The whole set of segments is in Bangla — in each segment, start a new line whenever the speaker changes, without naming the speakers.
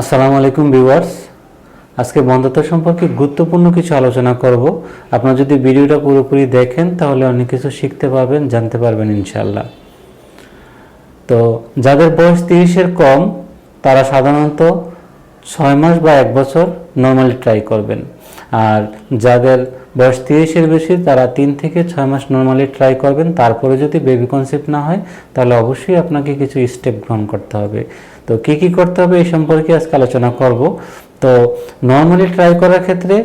আসসালামু আলাইকুম ভিউয়ার্স। আজকে বন্ধুত্ব সম্পর্কে গুরুত্বপূর্ণ কিছু আলোচনা করব। আপনারা যদি ভিডিওটা পুরোপুরি দেখেন, তাহলে অনেক কিছু শিখতে পারবেন, জানতে পারবেন ইনশাল্লাহ তো যাদের বয়স তিরিশের কম, তারা সাধারণত ছয় মাস বা এক বছর নর্মালি ট্রাই করবেন। আর যাদের বয়স তিরিশের বেশি, তারা তিন থেকে ছয় মাস নর্মালি ট্রাই করবেন। তারপরে যদি বেবি কনসেপ্ট না হয়, তাহলে অবশ্যই আপনাকে কিছু স্টেপ গ্রহণ করতে হবে। তো কি কি করতে হবে এই সম্পর্কে আজকে আলোচনা করব। তো নর্মালি ট্রাই করার ক্ষেত্রে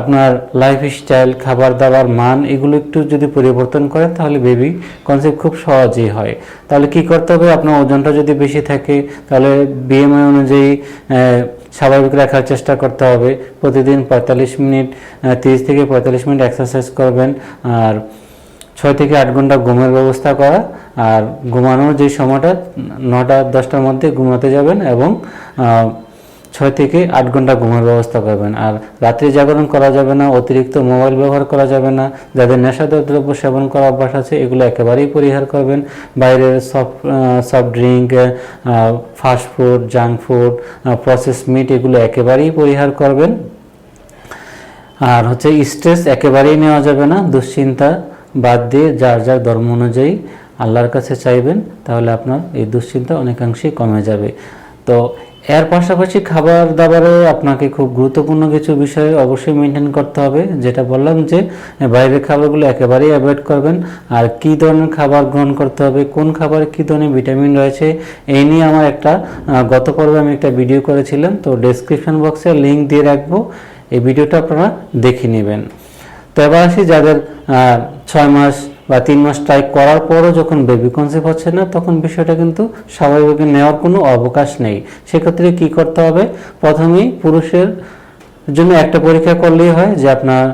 আপনার লাইফ স্টাইল খাবার দাবার, মান এগুলো একটু যদি পরিবর্তন করেন তাহলে বেবি কনসেপ্ট খুব সহজেই হয়। তাহলে কি করতে হবে? আপনার ওজনটা যদি বেশি থাকে, তাহলে বিএমআই অনুযায়ী স্বাভাবিক রাখার চেষ্টা করতে হবে। প্রতিদিন পঁয়তাল্লিশ মিনিট তিরিশ থেকে পঁয়তাল্লিশ মিনিট এক্সারসাইজ করবেন। আর ছয় থেকে আট ঘণ্টা ঘুমের ব্যবস্থা করা আর ঘুমানোর যে সময়টা, নটা, দশটার মধ্যে ঘুমাতে যাবেন এবং ছয় থেকে আট ঘণ্টা ঘুমের ব্যবস্থা করবেন। আর রাত্রি জাগরণ করা যাবে না, অতিরিক্ত মোবাইল ব্যবহার করা যাবে না, যাদের নেশাদার দ্রব্য সেবন করা অভ্যাস আছে, এগুলো একেবারেই পরিহার করবেন। বাইরের soft soft drink fast food, junk food process meat এগুলো একেবারেই পরিহার করবেন। আর হচ্ছে স্ট্রেস একেবারেই নেওয়া যাবে না, দুশ্চিন্তা বাদ দিয়ে যার যার ধর্ম অনুযায়ী আল্লাহর কাছে চাইবেন, তাহলে আপনার এই দুশ্চিন্তা অনেকাংশেই কমে যাবে। তো এর পাশাপাশি খাবার দাবারে আপনাকে খুব গুরুত্বপূর্ণ কিছু বিষয় অবশ্যই মেনটেন করতে হবে, যেটা বললাম যে বাইরের খাবারগুলো একেবারেই অ্যাভয়েড করবেন। আর কি ধরনের খাবার গ্রহণ করতে হবে, কোন খাবারে কি ধরনের ভিটামিন রয়েছে, এই নিয়ে আমার একটা গত পর্বে আমি একটা ভিডিও করেছিলাম, তো ডেসক্রিপশন বক্সে লিংক দিয়ে রাখব। এই ভিডিওটা আপনারা দেখে নেবেন। তো এবার আসি যাদের ছয় মাস বা তিন মাস ট্রাই করার পরও যখন বেবি কনসেপ্ট হচ্ছে না, তখন বিষয়টা কিন্তু স্বাভাবিকভাবে নেওয়ার কোনো অবকাশ নেই। সেক্ষেত্রে কি করতে হবে? প্রথমেই পুরুষের জন্য একটা পরীক্ষা করলেই হয় যে আপনার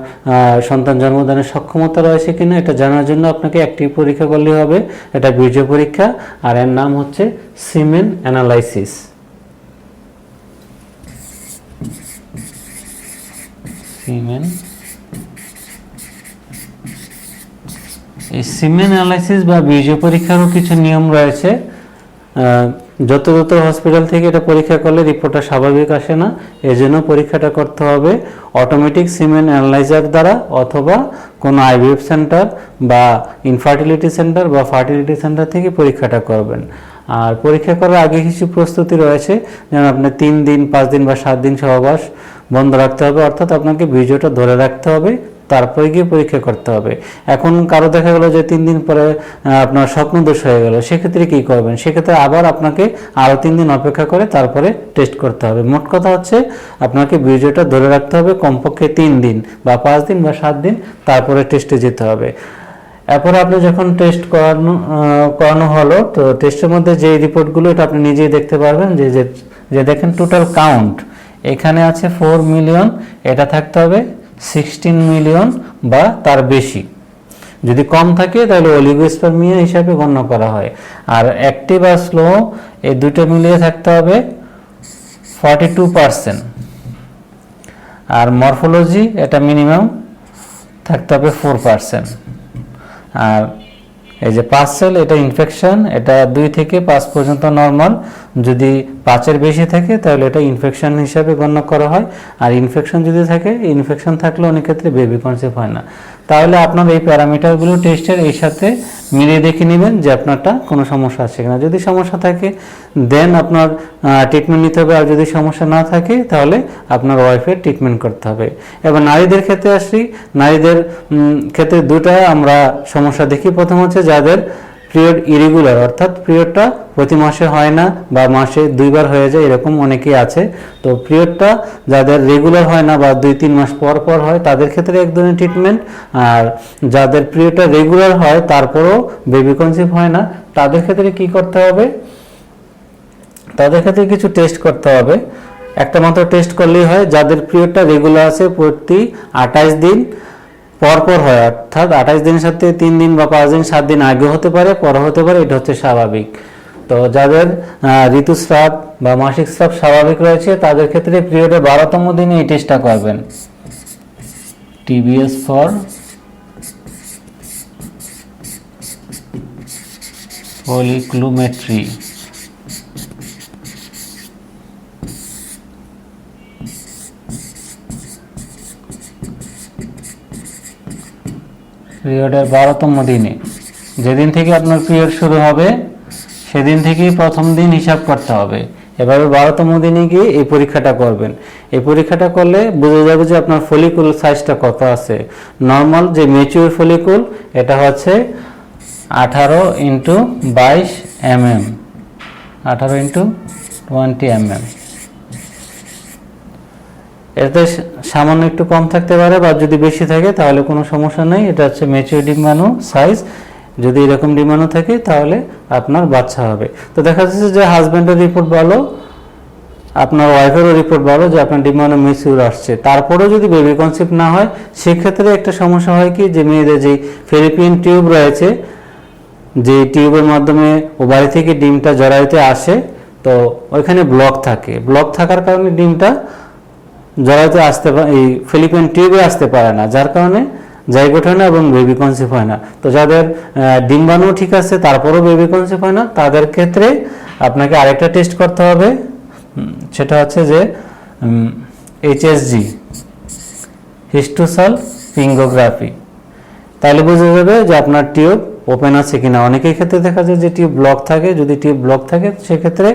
সন্তান জন্মদানের সক্ষমতা রয়েছে কিনা, এটা জানার জন্য আপনাকে একটি পরীক্ষা করলেই হবে। এটা বীর্য পরীক্ষা, আর এর নাম হচ্ছে সিমেন অ্যানালাইসিস সিমেন এই সিমেন অ্যানালাইসিস বা বীর্য পরীক্ষারও কিছু নিয়ম রয়েছে। যত যত হসপিটাল থেকে এটা পরীক্ষা করলে রিপোর্টটা স্বাভাবিক আসে না, এজন্য পরীক্ষাটা করতে হবে অটোমেটিক সিমেন অ্যানালাইজার দ্বারা অথবা কোনো আইভিএফ সেন্টার বা ইনফার্টিলিটি সেন্টার বা ফার্টিলিটি সেন্টার থেকে পরীক্ষাটা করবেন। আর পরীক্ষা করার আগে কিছু প্রস্তুতি রয়েছে, যেমন আপনার তিন দিন, পাঁচ দিন বা সাত দিন সহবাস বন্ধ রাখতে হবে, অর্থাৎ আপনাকে বীর্যটা ধরে রাখতে হবে। তারপরে গিয়ে পরীক্ষা করতে হবে। এখন কারও দেখা গেলো যে তিন দিন পরে আপনার স্বপ্নদোষ হয়ে গেল, সেক্ষেত্রে কি করবেন? সেক্ষেত্রে আবার আপনাকে আরও তিন দিন অপেক্ষা করে তারপরে টেস্ট করতে হবে। মোট কথা হচ্ছে, আপনাকে বীর্যটা ধরে রাখতে হবে কমপক্ষে তিন দিন বা পাঁচ দিন বা সাত দিন, তারপরে টেস্টে যেতে হবে। এরপরে আপনি যখন টেস্ট করানো করানো হলো, তো টেস্টের মধ্যে যে রিপোর্টগুলো এটা আপনি নিজেই দেখতে পারবেন যে যে দেখেন টোটাল কাউন্ট এখানে আছে ফোর মিলিয়ন এটা থাকতে হবে সিক্সটিন মিলিয়ন বা তার বেশি। যদি কম থাকে, তাহলে অলিগোস্পার্মিয়া হিসাবে গণ্য করা হয়। আর অ্যাক্টিভ আর স্লো, এই দুটো মিলিয়ে থাকতে হবে ফর্টি টু পার্সেন্ট আর মরফোলজি, এটা মিনিমাম থাকতে হবে ফোর পার্সেন্ট আর এই যে পাঁচ সেল এটা ইনফেকশন এটা দুই থেকে পাঁচ পর্যন্ত নর্মাল যদি পাঁচের বেশি থাকে, তাহলে এটা ইনফেকশন হিসাবে গণ্য করা হয়। আর ইনফেকশন যদি থাকে ইনফেকশন থাকলে অনেক ক্ষেত্রে বেবি কনসেপ্ট হয় না। তাহলে আপনার এই প্যারামিটারগুলো টেস্টের এই সাথে মিলিয়ে দেখে নেবেন যে আপনারটা কোনো সমস্যা আছে কিনা। যদি সমস্যা থাকে দেন আপনার ট্রিটমেন্ট নিতে হবে। আর যদি সমস্যা না থাকে, তাহলে আপনার ওয়াইফের ট্রিটমেন্ট করতে হবে। এবার নারীদের ক্ষেত্রে আসি। নারীদের ক্ষেত্রে দুটা আমরা সমস্যা দেখি। প্রথম হচ্ছে যাদের পিরিয়ড ইরেগুলার অর্থাৎ পিরিয়ডটা প্রতি মাসে হয় না বা মাসে দুইবার হয়ে যায়, এরকম অনেকেই আছে। তো পিরিয়ডটা যাদের রেগুলার হয় না বা দুই তিন মাস পর পর হয়, তাদের ক্ষেত্রে এক ধরনের ট্রিটমেন্ট আর যাদের পিরিয়ডটা রেগুলার হয়, তারপরেও বেবি কনসিভ হয় না, তাদের ক্ষেত্রে কি করতে হবে? তাদের ক্ষেত্রে কিছু টেস্ট করতে হবে। একটা মাত্র টেস্ট করলেই হয়, যাদের পিরিয়ডটা রেগুলার আছে প্রতি আঠাশ দিন পর পর হয়, অর্থাৎ আঠাশ দিনের সাথে তিন দিন বা পাঁচ দিন, সাত দিন আগে হতে পারে, পরে হতে পারে, এটা হচ্ছে স্বাভাবিক। তো যাদের ঋতুস্রাব বা মাসিক স্রাব স্বাভাবিক রয়েছে, তাদের ক্ষেত্রে পিরিয়ডের বারোতম দিনে এই টেস্টটা করবেন। টিবিএস ফর ফলিক্লুমেট্রি পিরিয়ডের বারোতম দিনে। যেদিন থেকে আপনার পিরিয়ড শুরু হবে, সেদিন থেকেই প্রথম দিন হিসাব করতে হবে। এভাবে বারোতম দিনে গিয়ে এই পরীক্ষাটা করবেন। এই পরীক্ষাটা করলে বোঝা যাবে যে আপনার ফলিকুল সাইজটা কত আছে। নর্মাল যে মেচিউর ফলিকুল এটা হচ্ছে আঠারো ইন্টু বাইশ এম এম আঠারো ইন্টু টোয়েন্টি এম এম এতে সামান্য একটু কম থাকতে পারে বা যদি বেশি থাকে তাহলে কোনো সমস্যা নেই। এটা হচ্ছে ম্যাচিউর ডিম্বাণু সাইজ যদি এরকম ডিম্বাণু থাকে তাহলে আপনার বাচ্চা হবে। তো দেখা যাচ্ছে যে হাজব্যান্ডের রিপোর্ট ভালো, আপনার ওয়াইফেরও রিপোর্ট ভালো যে আপনার ডিম্বাণু মিসিউর আসছে। তারপরেও যদি বেবি কনসেপ্ট না হয়, সেক্ষেত্রে একটা সমস্যা হয় কি যে মেয়েদের যে ফেরিপিন টিউব রয়েছে যে টিউবের মাধ্যমে ওভারি থেকে ডিমটা জরাইতে আসে, তো ওইখানে ব্লক থাকে। ব্লক থাকার কারণে ডিমটা জরাইতে আসতে এই ফিলিপিন টিউবে আসতে পারে না, যার কারণে জাইগোট হয় না এবং বেবি কনসিভ হয় না। তো যাদের ডিম্বাণু ঠিক আছে, তারপরেও বেবি কনসিভ হয় না, তাদের ক্ষেত্রে আপনাকে আরেকটা টেস্ট করতে হবে। সেটা হচ্ছে যে এইচএসজি হিস্টোসাল পিঙ্গোগ্রাফি। তাহলে বোঝা যাবে যে আপনার টিউব ওপেন আছে কিনা। অনেকের ক্ষেত্রে দেখা যায় যে টিউব ব্লক থাকে, যদি টিউব ব্লক থাকে, সেক্ষেত্রে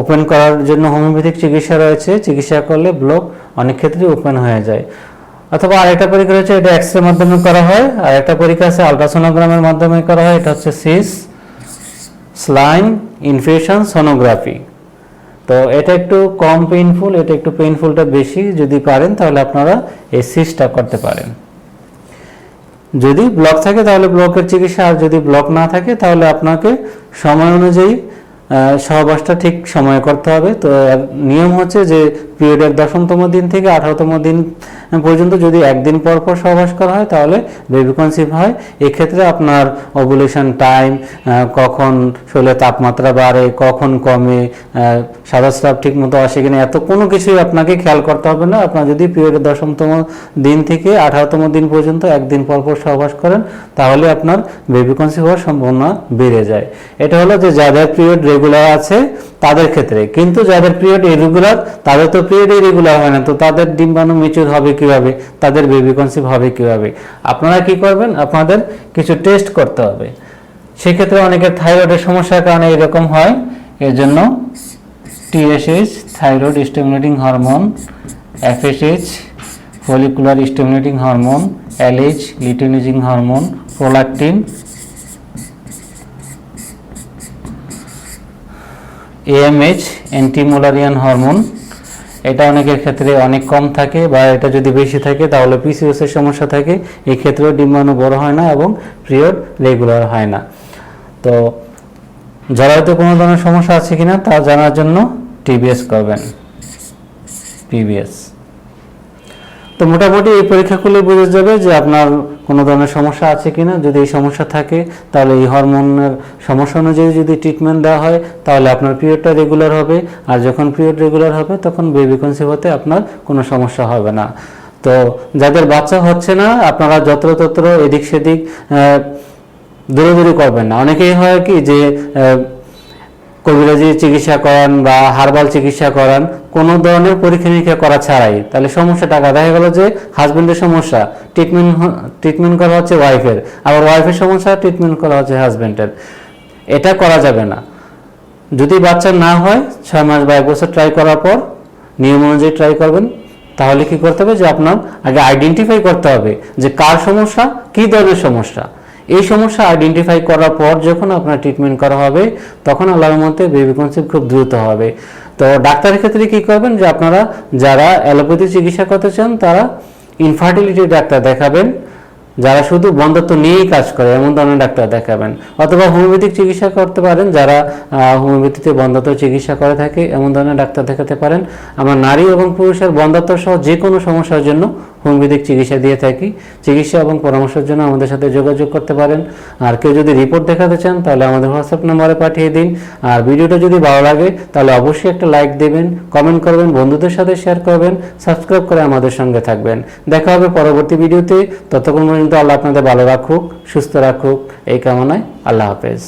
ওপেন করার জন্য হোমিওপ্যাথিক চিকিৎসা রয়েছে। চিকিৎসা করলে ব্লক অনেক ক্ষেত্রে ওপেন হয়ে যায়। অথবা আরেকটা পরীক্ষা রয়েছে, এটা এক্স মাধ্যমে করা হয়। আর একটা পরীক্ষা আছে আলট্রাসোনোগ্রামের মাধ্যমে করা হয়। এটা হচ্ছে সিস স্লাইন ইনফেকশন সোনোগ্রাফি তো এটা একটু কম পেইনফুল এটা একটু পেইনফুলটা বেশি। যদি পারেন, তাহলে আপনারা এই সিসটা করতে পারেন। যদি ব্লক থাকে, তাহলে ব্লকের চিকিৎসা। আর যদি ব্লক না থাকে, তাহলে আপনাকে সময় অনুযায়ী সহবাসটা ঠিক সময়ে করতে হবে। তো নিয়ম হচ্ছে যে পিরিয়ডের দশমতম দিন থেকে আঠারোতম দিন পর্যন্ত যদি একদিন পর পর সহবাস করা হয়, তাহলে বেবি কনসিভ হয়। এক্ষেত্রে আপনার ওভুলেশন টাইম কখন শরীরে তাপমাত্রা বাড়ে, কখন কমে সাদা স্রাব ঠিক মতো আসে কিনা, এত কোনো কিছুই আপনাকে খেয়াল করতে হবে না। আপনার যদি পিরিয়ডের দশমতম দিন থেকে আঠারোতম দিন পর্যন্ত একদিন পর পর সহবাস করেন, তাহলে আপনার বেবি কনসিভ হওয়ার সম্ভাবনা বেড়ে যায়। এটা হলো যে যাদের পিরিয়ড রেগুলার আছে, তাদের ক্ষেত্রে। কিন্তু যাদের পিরিয়ড ইরেগুলার, তাদের তো পিরিয়ড ইরেগুলার হয় না, তো তাদের ডিম্বাণু মিচুর হবে কীভাবে? তাদের বেবি কনসিভ হবে কীভাবে? আপনারা কি করবেন? আপনাদের কিছু টেস্ট করতে হবে। সেক্ষেত্রে অনেকের থাইরয়েডের সমস্যার কারণে এরকম হয় এর জন্য TSH thyroid stimulating hormone FSH follicular stimulating hormone LH luteinising hormone prolactin AMH anti Mullerian hormone এটা অনেকের ক্ষেত্রে অনেক কম থাকে বা এটা যদি বেশি থাকে, তাহলে পিসিওস এর সমস্যা থাকে। এই ক্ষেত্রেও ডিম্বাণু বড় হয় না এবং পিরিয়ড রেগুলার হয় না। তো যারা হয়তো কোনো ধরনের সমস্যা আছে কিনা তা জানার জন্য টিবিএস করবেন। পিবিএস তো মোটামুটি এই পরীক্ষা করলে বোঝা যাবে যে আপনার কোনো ধরনের সমস্যা আছে কিনা। যদি এই সমস্যা থাকে, তাহলে এই হরমোনের সমস্যা অনুযায়ী যদি ট্রিটমেন্ট দেওয়া হয়, তাহলে আপনার পিরিয়ডটা রেগুলার হবে। আর যখন পিরিয়ড রেগুলার হবে, তখন বেবি কনসিভ হতে আপনার কোনো সমস্যা হবে না। তো যাদের বাচ্চা হচ্ছে না, আপনারা যত্রতত্র এদিক সেদিক দৌড়াদৌড়ি করবেন না। অনেকেই হয় কি যে কবিরাজি চিকিৎসা করান বা হার্বাল চিকিৎসা করান, কোনো ধরনের পরীক্ষা নিরীক্ষা করা ছাড়াই। তাহলে সমস্যা টাকা দেখা গেল যে হাজবেন্ডের সমস্যা ট্রিটমেন্ট ট্রিটমেন্ট করা হচ্ছে ওয়াইফের আবার ওয়াইফের সমস্যা ট্রিটমেন্ট করা হচ্ছে হাজবেন্ডের এটা করা যাবে না। যদি বাচ্চা না হয়, ছয় মাস বা এক বছর ট্রাই করার পর, নিয়ম অনুযায়ী ট্রাই করবেন। তাহলে কি করতে হবে যে আপনার আগে আইডেন্টিফাই করতে হবে যে কার সমস্যা, কি ধরনের সমস্যা। এই সমস্যা আইডেন্টিফাই করার পর যখন আপনার ট্রিটমেন্ট করা হবে, তখন আল্লাহর মধ্যে বেবি কনসেপ্ট খুব দ্রুত হবে। তো ডাক্তারের ক্ষেত্রে কি করবেন যে আপনারা যারা অ্যালোপ্যাথি চিকিৎসা করতে চান, তারা ইনফার্টিলিটি ডাক্তার দেখাবেন। যারা শুধু বন্ধত্ব নিয়েই কাজ করে, এমন ধরনের ডাক্তার দেখাবেন। অথবা হোমিওপ্যাথিক চিকিৎসা করতে পারেন, যারা হোমিওপ্যাথিতে বন্ধত্ব চিকিৎসা করে থাকে, এমন ধরনের ডাক্তার দেখাতে পারেন। আমরা নারী এবং পুরুষের বন্ধত্ব সহ যে কোনো সমস্যার জন্য হোমিওপ্যাথিক চিকিৎসা দিয়ে থাকি। চিকিৎসা এবং পরামর্শের জন্য আমাদের সাথে যোগাযোগ করতে পারেন। আর কেউ যদি রিপোর্ট দেখাতে চান, তাহলে আমাদের হোয়াটসঅ্যাপ নাম্বারে পাঠিয়ে দিন। আর ভিডিওটা যদি ভালো লাগে, তাহলে অবশ্যই একটা লাইক দেবেন কমেন্ট করবেন, বন্ধুদের সাথে শেয়ার করবেন সাবস্ক্রাইব করে আমাদের সঙ্গে থাকবেন। দেখা হবে পরবর্তী ভিডিওতে। ততক্ষণ পর্যন্ত আল্লাহ আপনাদের ভালো রাখুক, সুস্থ রাখুক। এই কামনায় আল্লাহ হাফেজ।